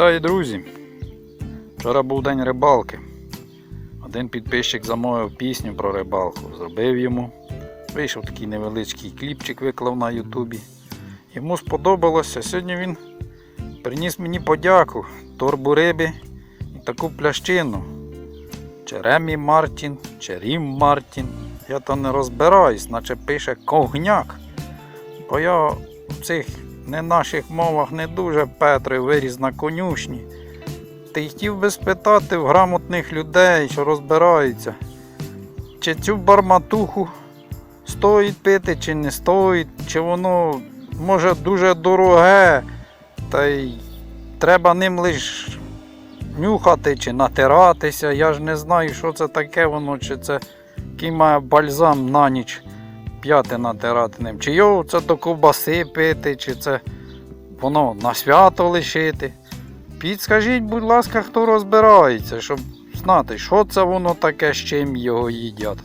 Вітаю, друзі! Вчора був день рибалки. Один підписчик замовив пісню про рибалку. Зробив йому. Вийшов такий невеличкий кліпчик, виклав на Ютубі. Йому сподобалося. Сьогодні він приніс мені подяку, торбу риби і таку плящину. Чи Ремі Мартін, чи Рім Мартін. Я то не розбираюсь, наче пише когняк. Бо я в цих не наших мовах не дуже Петри виріс на конюшні. Ти хотів би спитати в грамотних людей, що розбираються, чи цю барматуху стоїть пити, чи не стоїть, чи воно може дуже дороге, та й треба ним лише нюхати чи натиратися. Я ж не знаю, що це таке воно, чи це який має бальзам на ніч п'яти натирати ним. Чи його це до ковбаси пити, чи це воно на свято лишити. Підскажіть, будь ласка, хто розбирається, щоб знати, що це воно таке, з чим його їдять.